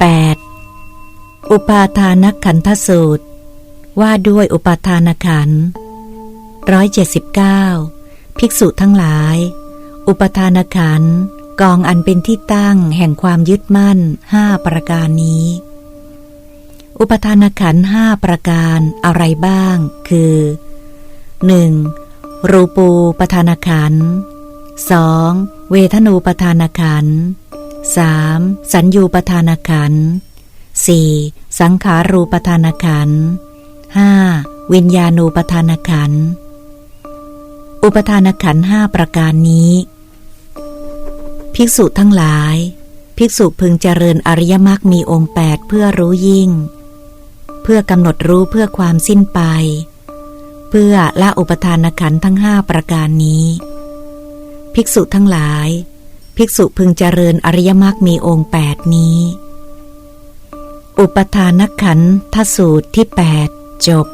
8. อุปาทานขันธสูตร ว่าด้วยอุปาทานขันร้อยเจ็ดสิบเก้าภิกษุทั้งหลาย อุปทานขันกองอันเป็นที่ตั้งแห่งความยึดมั่นห้าประการนี้ อุปทานขันห้าประการอะไรบ้าง คือ 1. รูปูปทานขัน 2. เวทนูปทานขันธ์ 3. สัญญูปทานขันธ์ 4. สังขารูปทานขันธ์ 5. วิญญาณูปทานขันธ์ อุปทานขันธ์ห้าประการนี้ ภิกษุทั้งหลาย ภิกษุพึงเจริญอริยมรรคมีองค์แปดเพื่อรู้ยิ่ง เพื่อกำหนดรู้เพื่อความสิ้นไป เพื่อละอุปทานขันธ์ทั้งห้าประการนี้ ภิกษุทั้งหลาย ภิกษุพึงเจริญอริยมรรคมีองค์แปดนี้ อุปทานขันทสูตรที่แปดจบ